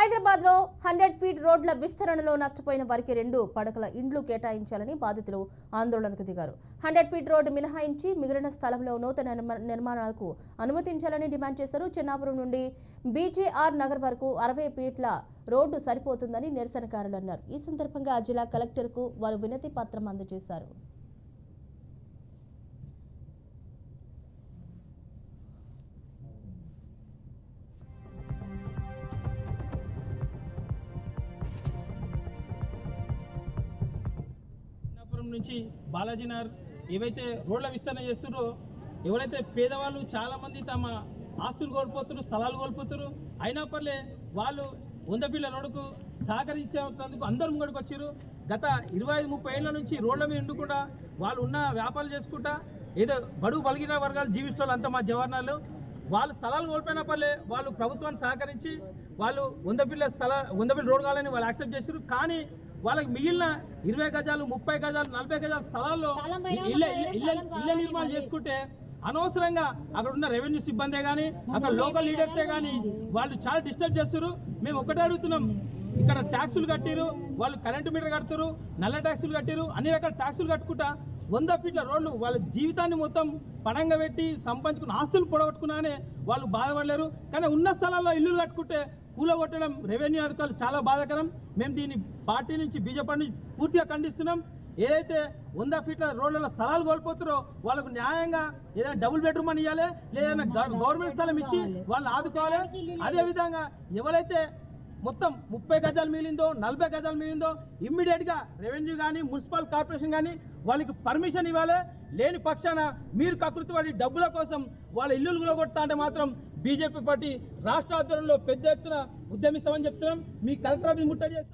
హైదరాబాద్లో hundred feet రోడ్ల విస్తరణలో నష్టపోయిన వారికి రెండు పడకల ఇండ్లు కేటాయించాలని బాధితులు ఆందోళనకు దిగారు. హండ్రెడ్ ఫీట్ రోడ్డు మినహాయించి మిగిలిన స్థలంలో నూతన నిర్మాణాలకు అనుమతించాలని డిమాండ్ చేశారు. చిన్నాపురం నుండి బీజేఆర్ నగర్ వరకు అరవై ఫీట్ల రోడ్డు సరిపోతుందని నిరసనకారులు అన్నారు. ఈ సందర్భంగా జిల్లా కలెక్టర్కు వారు వినతి పత్రం అందజేశారు. నుంచి బాలాజీ నగర్ ఏవైతే రోడ్ల విస్తరణ చేస్తున్నారో ఎవరైతే పేదవాళ్ళు చాలామంది తమ ఆస్తులు కోల్పోతున్నారు స్థలాలు కోల్పోతున్నారు అయినా పర్లే వాళ్ళు వంద పిల్ల రోడ్డుకు సహకరించేందుకు అందరూ ముంగడికి వచ్చారు గత ఇరవై ఐదు ముప్పై ఏళ్ళ నుంచి రోడ్ల మీద ఉండకుండా వాళ్ళు ఉన్న వ్యాపారాలు చేసుకుంటా ఏదో బడుగు బలిగిన వర్గాలు జీవిస్తున్న అంతా మా జవర్నాలు వాళ్ళు స్థలాలు కోల్పోయినా పర్లే వాళ్ళు ప్రభుత్వాన్ని సహకరించి వాళ్ళు వంద పిల్ల స్థల వంద పిల్ల రోడ్ కావాలని వాళ్ళు యాక్సెప్ట్ చేశారు కానీ వాళ్ళకి మిగిలిన ఇరవై గజాలు ముప్పై గజాలు నలభై గజాల స్థలాల్లో ఇళ్ళ నిర్మాణం చేసుకుంటే అనవసరంగా అక్కడ ఉన్న రెవెన్యూ సిబ్బందే కానీ అక్కడ లోకల్ లీడర్సే కానీ వాళ్ళు చాలా డిస్టర్బ్ చేస్తారు మేము ఒకటే అడుగుతున్నాం. ఇక్కడ ట్యాక్సులు కట్టిరు వాళ్ళు కరెంటు మీటర్ కడతారు నల్ల ట్యాక్సులు కట్టిరు అన్ని రకాల ట్యాక్సులు కట్టుకుంటా వంద ఫీట్ల రోడ్లు వాళ్ళ జీవితాన్ని మొత్తం పణంగా పెట్టి సంపాదించుకున్న ఆస్తులు పొడగొట్టుకున్నానే వాళ్ళు బాధపడలేరు. కానీ ఉన్న స్థలాల్లో ఇల్లులు కట్టుకుంటే కూలగొట్టడం రెవెన్యూ అధికారులు చాలా బాధాకరం. మేము దీన్ని పార్టీ నుంచి బీజేపీ నుంచి పూర్తిగా ఖండిస్తున్నాం. ఏదైతే వంద ఫీట్ల రోడ్ల స్థలాలు కోల్పోతారో వాళ్ళకు న్యాయంగా ఏదైనా డబుల్ బెడ్రూమ్ అని ఇవ్వాలి లేదా గవర్నమెంట్ స్థలం ఇచ్చి వాళ్ళని ఆదుకోవాలి. అదేవిధంగా ఎవరైతే మొత్తం ముప్పై గజాలు మిగిలిందో నలభై గజాలు మిగిలిందో ఇమ్మీడియట్గా రెవెన్యూ కానీ మున్సిపల్ కార్పొరేషన్ కానీ వాళ్ళకి పర్మిషన్ ఇవ్వాలి. లేని పక్షాన మీరు కకృతి పడి డబ్బుల కోసం వాళ్ళ ఇల్లులు కూలగొడతా అంటే మాత్రం బీజేపీ పార్టీ రాష్ట్ర ఆధ్వర్యంలో పెద్ద ఎత్తున ఉద్యమిస్తామని చెప్తున్నాం. మీ కలెక్టర్ ఆఫీస్ ముట్టడి చేస్తాం